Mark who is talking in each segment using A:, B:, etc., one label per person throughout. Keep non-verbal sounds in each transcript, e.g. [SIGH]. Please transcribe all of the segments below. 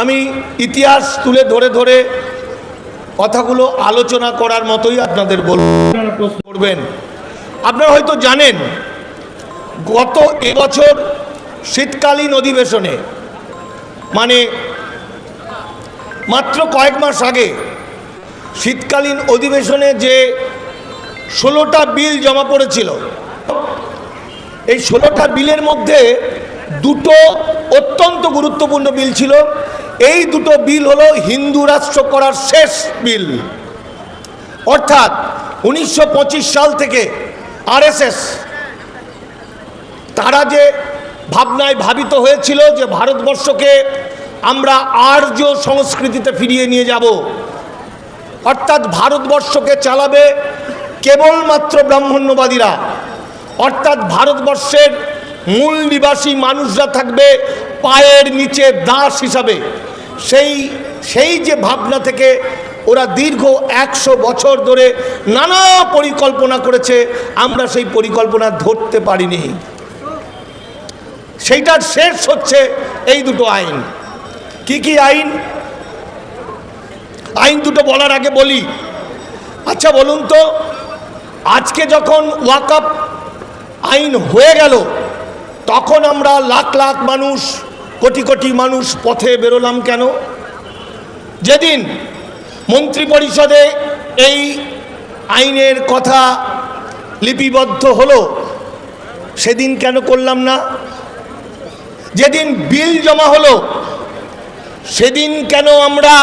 A: আমি ইতিহাস তুলে ধরে ধরে কথাগুলো আলোচনা করার মতোই আপনাদের বলব করবেন। আপনারা হয়তো জানেন গত এবছর শীতকালীন অধিবেশনে মানে মাত্র কয়েক মাস আগে শীতকালীন অধিবেশনে যে ষোলোটা বিল জমা পড়েছিল এই ষোলোটা বিলের মধ্যে দুটো অত্যন্ত গুরুত্বপূর্ণ বিল ছিল। এই দুটো বিল হলো হিন্দু রাষ্ট্র করার শেষ বিল। অর্থাৎ উনিশশো পঁচিশ সাল থেকে আরএসএস তারা যে ভাবনায় ভাবিত হয়েছিল যে ভারতবর্ষকে আমরা আর্য সংস্কৃতিতে ফিরিয়ে নিয়ে যাব, অর্থাৎ ভারতবর্ষকে চালাবে কেবলমাত্র ব্রাহ্মণ্যবাদীরা, অর্থাৎ ভারতবর্ষের মূল নিবাসী মানুষরা থাকবে পায়ের নিচে দাস হিসাবে। সেই সেই যে ভাবনা থেকে ওরা দীর্ঘ একশো বছর ধরে নানা পরিকল্পনা করেছে, আমরা সেই পরিকল্পনা ধরতে পারিনি। সেইটার শেষ হচ্ছে এই দুটো আইন। কি কি আইন? আইন দুটো বলার আগে বলি। আচ্ছা বলুন তো, আজকে যখন ওয়াকআপ আইন হয়ে গেল, তখন আমরা লাখ লাখ মানুষ কোটি কোটি মানুষ পথে বেরোলাম কেন? যেদিন মন্ত্রী পরিষদে এই আইনের কথা লিপিবদ্ধ হলো, সেদিন কেন করলাম না? যেদিন বিল জমা হলো, সেদিন কেন আমরা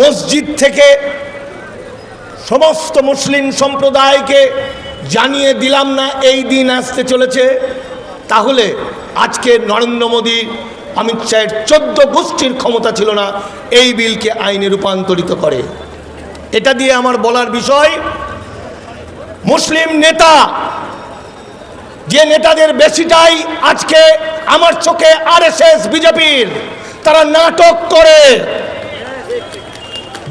A: মসজিদ থেকে সমস্ত মুসলিম সম্প্রদায়কে জানিয়ে দিলাম না, এই দিন আসতে চলেছে? তাহলে আজকে নরেন্দ্র মোদী অমিত শাহের চোদ্দ গোষ্ঠীর ক্ষমতা ছিল না, এই বিলকে আইনে রূপান্তরিত করে। এটা দিয়ে আমার বলার বিষয়, মুসলিম নেতা, যে নেতাদের বেশিটাই আজকে আমার চোখে আরএসএস, বিজেপির, তারা নাটক করে।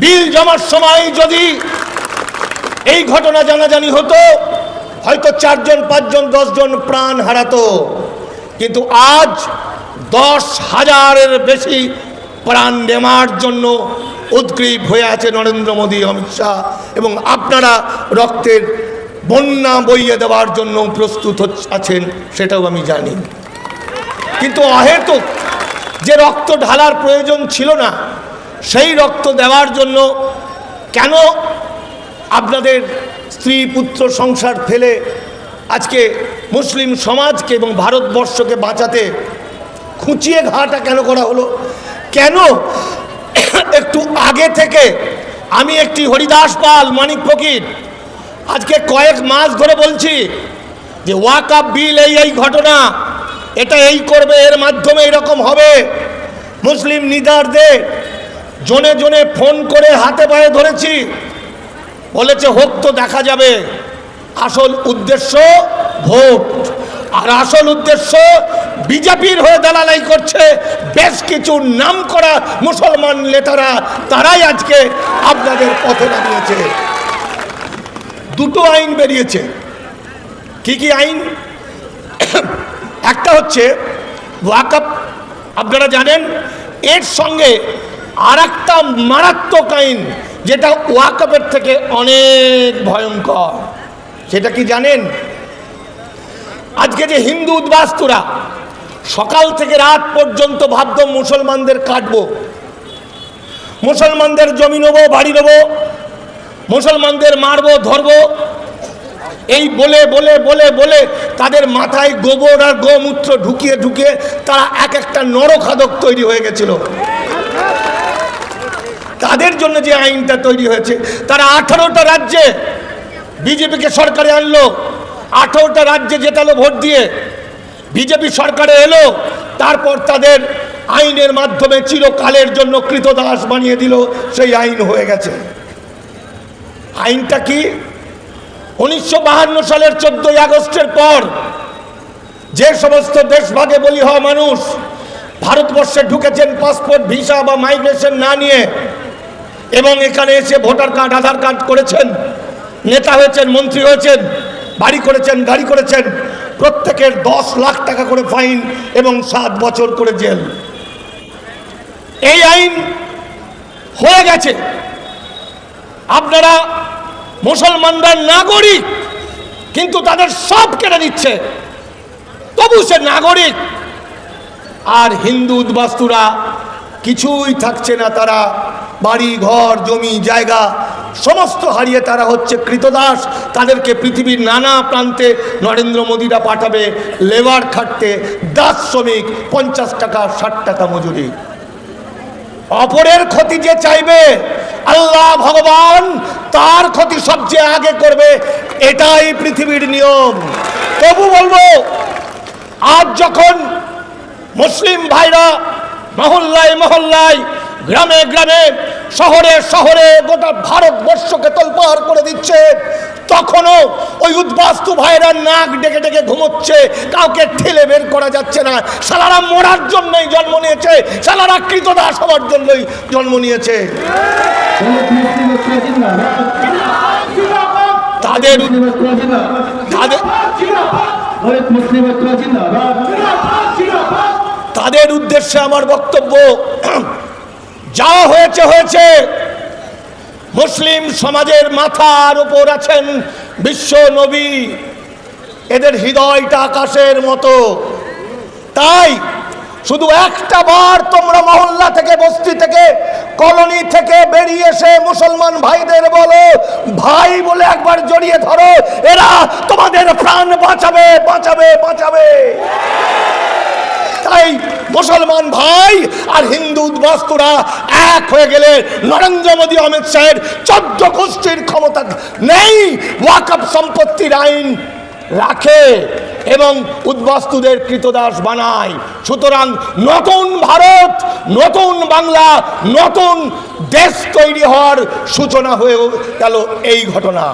A: বিল জমার সময় যদি এই ঘটনা জানাজানি হতো, হয়তো চারজন, পাঁচজন, দশজন প্রাণ হারাতো। কিন্তু আজ দশ হাজারের বেশি প্রাণ নেওয়ার জন্য উদ্গ্রীব হয়ে আছে নরেন্দ্র মোদী, অমিত শাহ। এবং আপনারা রক্তের বন্যা বইয়ে দেওয়ার জন্য প্রস্তুত আছেন, সেটাও আমি জানি। কিন্তু অহেতুক যে রক্ত ঢালার প্রয়োজন ছিল না, সেই রক্ত দেওয়ার জন্য কেন আপনাদের স্ত্রী পুত্র সংসার ফেলে আজকে মুসলিম সমাজকে এবং ভারতবর্ষকে বাঁচাতে খুঁচিয়ে ঘাটা কেন করা হলো? কেন? একটু আগে থেকে আমি একটি হরিদাস পাল, মানিক ফকির, আজকে কয়েক মাস ধরে বলছি যে ওয়াকাপ বিল এই এই ঘটনা, এটা এই করবে, এর মাধ্যমে এরকম হবে। মুসলিম নিদারদের জনে জনে ফোন করে হাতে পায়ে ধরেছি। বলেছে, হোক তো দেখা যাবে। আসল উদ্দেশ্য ভোট। আর আসল উদ্দেশ্য বিজেপির হয়ে দালালাই করছে, বেশ কিছু নাম করা মুসলমান নেতারা, তারাই আজকে আপনাদের পথে দাঁড়িয়েছে দুটো আইন বেরিয়েছে। কি কি আইন? একটা হচ্ছে ওয়াকআপ আপনারা জানেন, এর সঙ্গে আর একটা মারাত্মক আইন, যেটা ওয়াকআপের থেকে অনেক ভয়ঙ্কর। সেটা কি জানেন? আজকে যে হিন্দু উদ্বাস্তুরা সকাল থেকে রাত পর্যন্ত ভাবত মুসলমানদের কাটবো। মুসলমানদের জমি নেব, বাড়ি নেব, মুসলমানদের মারবো, ধরবো। এই বলে বলে বলে বলে তাদের মাথায় গোবর আর গোমূত্র ঢুকিয়ে ঢুকিয়ে তারা এক একটা নরখাদক তৈরি হয়ে গেছিল। তাদের জন্য যে আইনটা তৈরি হয়েছে, তারা আঠারোটা রাজ্যে বিজেপিকে সরকারে আনলো। আঠারোটা রাজ্যে জেতালো ভোট দিয়ে। বিজেপি সরকারে এলো, তারপর তাদের আইনের মাধ্যমে চিরকালের জন্য কৃতদাস বানিয়ে দিল, সেই আইন হয়ে গেছে। আইনটা কি? উনিশশো সালের চোদ্দই আগস্টের পর যে সমস্ত দেশভাগে বলি হওয়া মানুষ ভারতবর্ষে ঢুকেছেন পাসপোর্ট, ভিসা বা মাইগ্রেশন না নিয়ে, এবং এখানে এসে ভোটার কার্ড, আধার কার্ড করেছেন, নেতা হয়েছেন, মন্ত্রী হয়েছেন, বাড়ি করেছেন, গাড়ি করেছেন প্রত্যেকের দশ লাখ টাকা করে ফাইন এবং সাত বছর করে জেল। এই আইন হয়ে গেছে। আপনারা মুসলমানরা নাগরিক, কিন্তু তাদের সব কেটে দিচ্ছে তবু সে নাগরিক। আর হিন্দু উদ্বাস্তুরা কিছুই থাকছে না তারা। বাড়ি, ঘর, জমি, জায়গা, সমস্ত হারিয়ে তারা হচ্ছে কৃতদাস। তাদেরকে পৃথিবীর নানা প্রান্তে নরেন্দ্র মোদীরা পাঠাবে, লেবার খাটতে, দাস শ্রমিক, পঞ্চাশ টাকা, ষাট টাকা মজুরি। অপরের ক্ষতি যে চাইবে, আল্লাহ ভগবান তার ক্ষতি সবচেয়ে আগে করবে, এটাই পৃথিবীর নিয়ম। তবু বলব, আজ যখন মুসলিম ভাইরা মহল্লায় মহল্লায়, গ্রামে গ্রামে, শহরে শহরে গোটা ভারতবর্ষকে তোলপাড় করে দিচ্ছে। তখনও ওই উদ্বাস্তু ভাইরা নাক ডেকে ডেকে ঘুমোচ্ছে, কাউকে ঠেলে বের করা যাচ্ছে না। সালারা মরার জন্যই জন্ম নিয়েছে সালারা কৃতদাস হওয়ার জন্যই জন্ম নিয়েছে। তাদের তাদের
B: হরেক মুসলিম ঐক্য জিন্দাবাদ
A: তাদের উদ্দেশ্যে আমার বক্তব্য, [CLEARS THROAT] যা হয়েছে হয়েছে। মুসলিম সমাজের মাথার উপর আছেন বিশ্ব নবী। এদের হৃদয়টা আকাশের মতো। তাই শুধু একটা বার তোমরা মহল্লা থেকে, বস্তি থেকে, কলোনি থেকে বেরিয়ে এসে মুসলমান ভাইদের বলো, ভাই বলে একবার জড়িয়ে ধরো, এরা তোমাদের প্রাণ বাঁচাবে বাঁচাবে বাঁচাবে। তাই মুসলমান ভাই আর হিন্দু উদ্বাস্তুরা এক হয়ে গেলে নরেন্দ্র মোদী, অমিত শাহের চোদ্দ গোষ্ঠীর ক্ষমতা নেই ওয়াকফ সম্পত্তির আইন রাখে এবং উদ্বাস্তুদের কৃতদাস বানায়। সুতরাং নতুন ভারত, নতুন বাংলা, নতুন দেশ তৈরি হওয়ার সূচনা হয়ে গেল এই ঘটনা।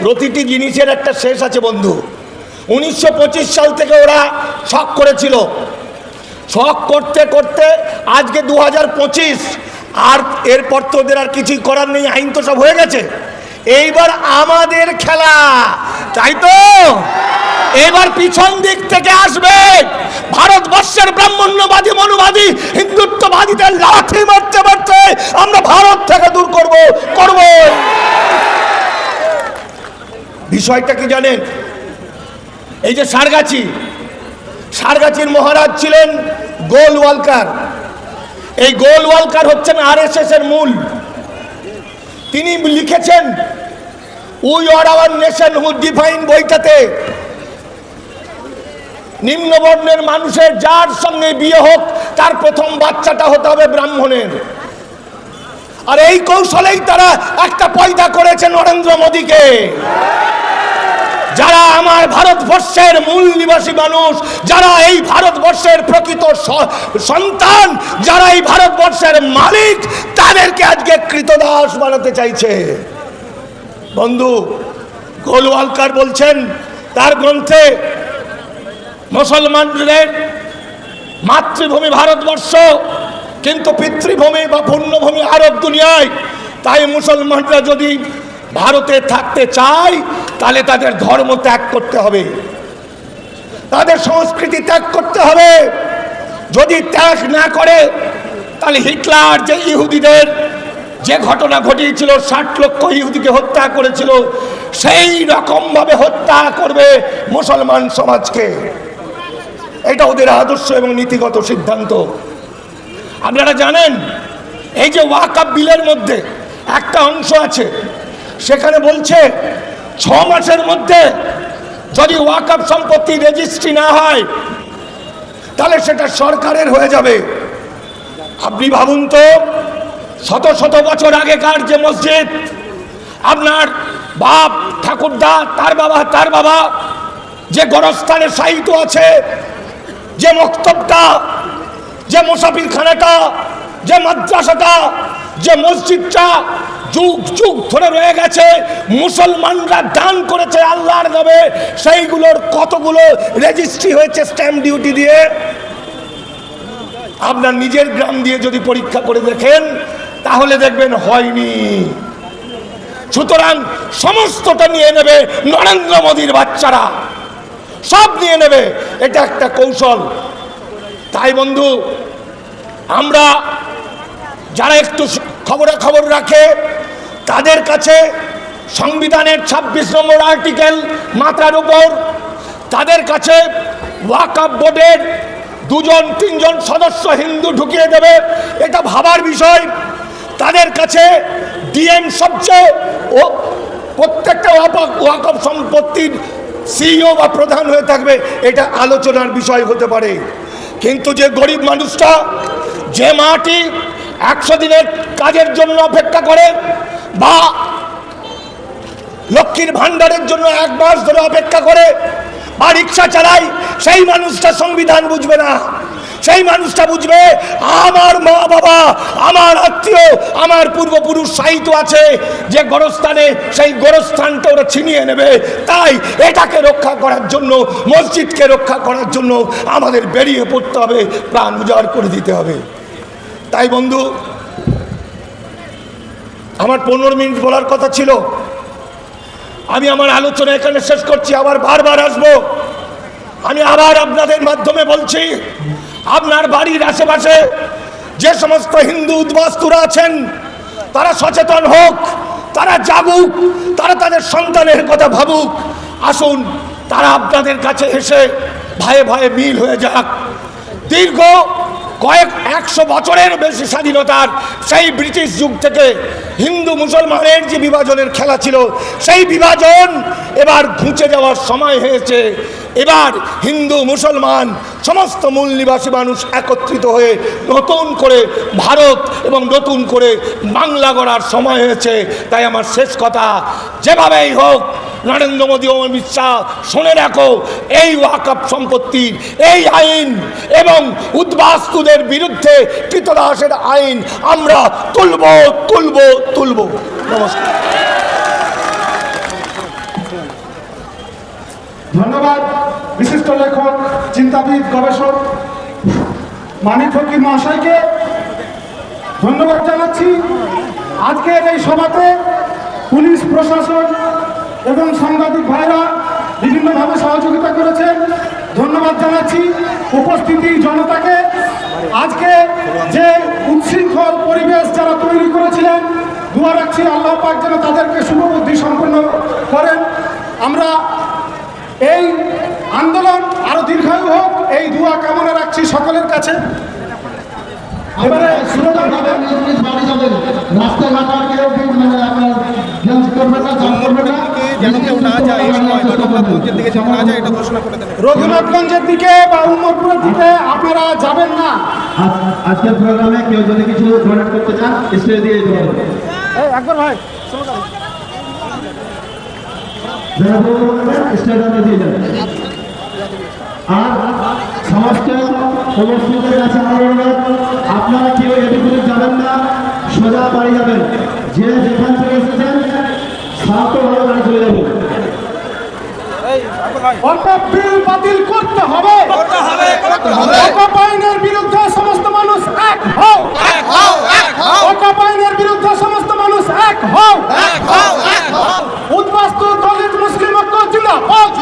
A: প্রতিটি জিনিসের একটা শেষ আছে বন্ধু। উনিশশো পঁচিশ সাল থেকে ওরা শখ করেছিল। শখ করতে করতে আজকে দু হাজার পঁচিশ, আর এরপর তো ওদের আর কিছুই করার নেই, আইন তো সব হয়ে গেছে। এইবার আমাদের খেলা, তাই তো? এবার পিছন দিক থেকে আসবে ভারতবর্ষের ব্রাহ্মণ্যবাদী, মনুবাদী, হিন্দুত্ববাদীদের লাঠি মারতে মারতে আমরা ভারত থেকে দূর করব করব বিষয়টা কি জানেন? এই যে সারগাছি, সারগাছির মহারাজ ছিলেন গোল ওয়ালকার এই গোল ওয়ালকার হচ্ছেন আর এর মূল। তিনি লিখেছেন we are our nation who define বইটাতে নিম্নবর্ণের মানুষের যার সঙ্গে বিয়ে হোক, তার প্রথম বাচ্চাটা হতে হবে ব্রাহ্মণের। আর এই কৌশলেই তারা একটা পয়দা করেছে নরেন্দ্র মোদীকে। যারা আমার ভারতবর্ষের মূল নিবাসী মানুষ, যারা এই ভারতবর্ষের প্রকৃত সন্তান, যারা এই ভারতবর্ষের মালিক, তাদেরকে আজকে কৃতদাস বানাতে চাইছে। বন্ধু, গোলওয়ালকার বলছেন, তার গ্রন্থে মুসলমানদের মাতৃভূমি ভারতবর্ষ, কিন্তু পিতৃভূমি বা পুণ্যভূমি আরব দুনিয়ায়, তাই মুসলমানরা যদি ভারতে থাকতে চায় তাহলে তাদের ধর্ম ত্যাগ করতে হবে। তাদের সংস্কৃতি ত্যাগ করতে হবে। যদি ত্যাগ না করে, তাহলে হিটলার যে ইহুদিদের যে ঘটনা ঘটিয়েছিল, ষাট লক্ষ ইহুদিকে হত্যা করেছিল, সেই রকমভাবে হত্যা করবে মুসলমান সমাজকে। এটা ওদের আদর্শ এবং নীতিগত সিদ্ধান্ত। আপনারা জানেন, এই যে ওয়াকাপ বিলের মধ্যে একটা অংশ আছে সেখানে বলছে, ছ মাসের মধ্যে যদি ওয়াকআপ সম্পত্তি রেজিস্ট্রি না হয়, তাহলে সেটা সরকারের হয়ে যাবে। আপনি ভাবুন তো, শত শত বছর আগেকার যে মসজিদ, আপনার বাপ, ঠাকুরদা, তার বাবা তার বাবা, যে গড়স্থানে সাহিত্য আছে, যে মক্তবটা, যে মুসাফিরখানাটা, যে মাদ্রাসাটা, যে মসজিদটা যুগ যুগ ধরে রয়ে গেছে। মুসলমানরা দান করেছে আল্লাহর নামে। সেইগুলোর কতগুলো রেজিস্ট্রি হয়েছে স্ট্যাম্প ডিউটি দিয়ে? আপনার নিজের গ্রাম দিয়ে যদি পরীক্ষা করে দেখেন, তাহলে দেখবেন হয়নি। সুতরাং সমস্তটা নিয়ে নেবে নরেন্দ্র মোদীর বাচ্চারা। সব নিয়ে নেবে। এটা একটা কৌশল। তাই বন্ধু, আমরা যারা একটু খবরে খবর রাখে তাদের কাছে সংবিধানের ২৬ নম্বর আর্টিকেল মাথার উপর, তাদের কাছে ওয়াকাপ বোর্ডের দুজন, তিনজন সদস্য হিন্দু ঢুকিয়ে দেবে, এটা ভাবার বিষয়। তাদের কাছে ডিএম সবচেয়ে ও প্রত্যেকটা ওয়াকফ সম্পত্তির সিইও বা প্রধান হয়ে থাকবে, এটা আলোচনার বিষয় হতে পারে। কিন্তু যে গরিব মানুষটা, যে মাটি একশো দিনের কাজের জন্য অপেক্ষা করে বা লক্ষ্মীর ভাণ্ডারের জন্য এক মাস ধরে অপেক্ষা করে, বা রিক্সা চালায়, সেই মানুষটা সংবিধান বুঝবে না। সেই মানুষটা বুঝবে, আমার মা বাবা, আমার আত্মীয়, আমার পূর্বপুরুষ সাহিত্য আছে, যে গোরস্থানে, সেই গোরস্থানটা ওরা ছিনিয়ে নেবে। তাই এটাকে রক্ষা করার জন্য, মসজিদকে রক্ষা করার জন্য আমাদের বেরিয়ে পড়তে হবে, প্রাণ উজাড় করে দিতে হবে। তাই বন্ধু আমার পনেরো মিনিট বলার কথা ছিল। আমি আমার আলোচনা এখানে শেষ করছি, আবার বারবার আসব। আমি আবার আপনাদের মাধ্যমে বলছি, আপনার বাড়ির আশেপাশে যে সমস্ত হিন্দু উদ্বাস্তুরা আছেন, তারা সচেতন হোক, তারা জাগুক তারা তাদের সন্তানের কথা ভাবুক। আসুন, তারা আপনাদের কাছে এসে ভয়ে ভয়ে মিল হয়ে যাক। দীর্ঘ কয়েক একশো বছরের বেশি স্বাধীনতার সেই ব্রিটিশ যুগ থেকে হিন্দু মুসলমানের যে বিভাজনের খেলা ছিল, সেই বিভাজন এবার ঘুচে যাওয়ার সময় হয়েছে। এবার হিন্দু, মুসলমান, সমস্ত মূল নিবাসী মানুষ একত্রিত হয়ে নতুন করে ভারত এবং নতুন করে বাংলা গড়ার সময় হয়েছে। তাই আমার শেষ কথা, যেভাবেই হোক, নরেন্দ্র মোদী অমিত শাহ, শুনে রাখো, এই ওয়াকআপ সম্পত্তির এই আইন এবং উদ্বাস্তুদের বিরুদ্ধে কৃতদাসের আইন আমরা তুলব তুলব তুলব। নমস্কার।
C: ধন্যবাদ। বিশিষ্ট লেখক, চিন্তাবিদ, গবেষক মানিক ফকির মহাশয়কে ধন্যবাদ জানাচ্ছি। আজকের এই সভাতে পুলিশ প্রশাসন এবং সাংবাদিক ভাইরা বিভিন্নভাবে সহযোগিতা করেছেন। ধন্যবাদ জানাচ্ছি উপস্থিতি জনতাকে। আজকে যে উচ্ছৃঙ্খল পরিবেশ যারা তৈরি করেছিলেন, দুয়া রাখছি আল্লাহ পাক যেন তাদেরকে শুভবুদ্ধি সম্পন্ন করেন। আমরা এই আন্দোলন আরও দীর্ঘায়ু হোক এই দুয়া কামনা রাখছি সকলের কাছে। এবারে
B: মানে
D: রঘুনাথগঞ্জের দিকে যেন এটা ঘোষণা
C: রঘুনাথগঞ্জের দিকে বা উমরপুরের দিকে আপনারা যাবেন না।
B: আজ- আজকের প্রোগ্রামে কেউ যদি কিছু ডোনেট করতে চান স্টেজ দিয়ে দিতে পারবেন
C: একবার ভাই
B: স্টেডিয়ামে দিয়ে যাবেন আর সমস্ত উপস্থিতের কাছে অনুরোধ আপনারা কেউ এদিকে যাবেন না সোজা বাড়ি যাবেন। যে যেখান থেকে এসেছেন শান্তভাবে বাড়ি চলে যাবেন
C: অর্থাৎ বিল বাতিল করতে হবে। আইনের বিরুদ্ধে সমস্ত মানুষ এক হও। অকপ আইনের বিরুদ্ধে সমস্ত মানুষ এক হও। উদ্বাস্তু দলিত মুসলিম ঐক্য জিন্দাবাদ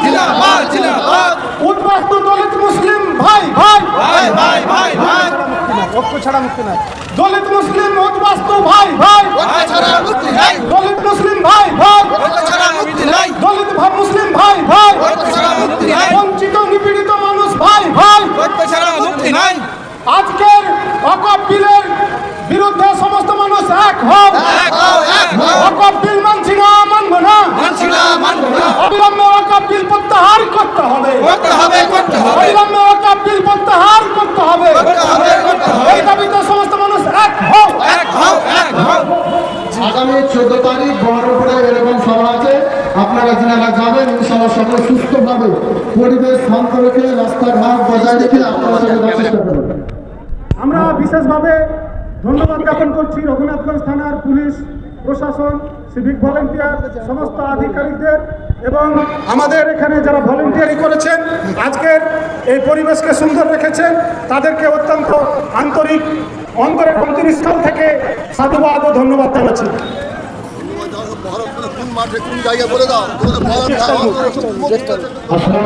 C: উদ্বাস্তু দলিত মুসলিম ভাই ভাই ঐক্য ছাড়া মুক্তি নাই দলিত মুসলিম ভাই ভাই। দলিত মুসলিম ভাই ভাই। দলিত ভা- মুসলিম ভাই ভাই। বঞ্চিত নিপীড়িত মানুষ ভাই ভাই। আজকের অকপ বিলের বিরুদ্ধে সমস্ত মানুষ এক হোক অকপ বিল মানছি না মানব না অবিলম্বে অকপ বিল প্রত্যাহার করতে হবে অবিলম্বে অকপ বিল প্রত্যাহার করতে হবে এই দাবিতে সমস্ত মানুষ এক হোক
B: আগামী চোদ্দ তারিখ বহরমপুরে এরকম সভা আছে আপনারা যারা যাবেন ইনশাল্লাহ সকলে সুস্থভাবে পরিবেশ শান্ত রেখে রাস্তাঘাট বজায় রেখে আপনারা সকলে যাওয়ার চেষ্টা করবেন
C: আমরা বিশেষভাবে ধন্যবাদ জ্ঞাপন করছি রঘুনাথগঞ্জ থানার পুলিশ, প্রশাসন সিভিক ভলেন্টিয়ার সমস্ত আধিকারিকদের এবং আমাদের এখানে যারা ভলেন্টিয়ারি করেছেন, আজকের এই পরিবেশকে সুন্দর রেখেছেন, তাদেরকে অত্যন্ত আন্তরিক, অন্তরের অন্তরিস্থল থেকে সাধুবাদ ও ধন্যবাদ জানাচ্ছি।
B: আসসালামু